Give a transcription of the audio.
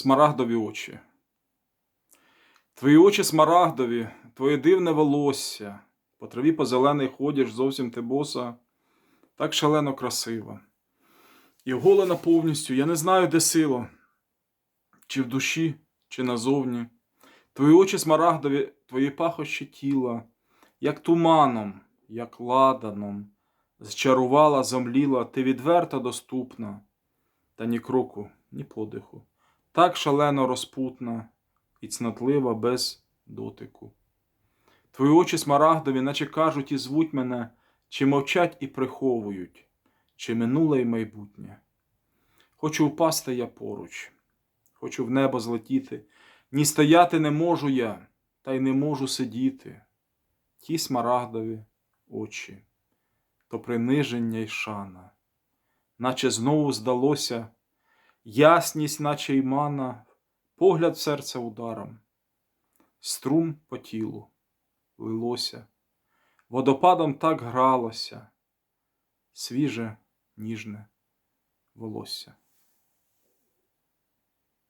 Смарагдові очі. Твої очі смарагдові, твоє дивне волосся, по траві по зелений ходиш, зовсім ти боса, так шалено красива. І оголена повністю, я не знаю, де сила, чи в душі, чи назовні. Твої очі смарагдові, твої пахощі тіла, як туманом, як ладаном, зчарувала, зомліла, ти відверта доступна, та ні кроку, ні подиху, так шалено розпутна і цнотлива без дотику. Твої очі смарагдові, наче кажуть і звуть мене, чи мовчать і приховують, чи минуле й майбутнє. Хочу впасти я поруч, хочу в небо злетіти, ні стояти не можу я, та й не можу сидіти. Ті смарагдові очі, то приниження й шана, наче знову здалося, ясність, наче й мана, погляд в серце ударом, струм по тілу лилося, водопадом так гралося, свіже, ніжне волосся.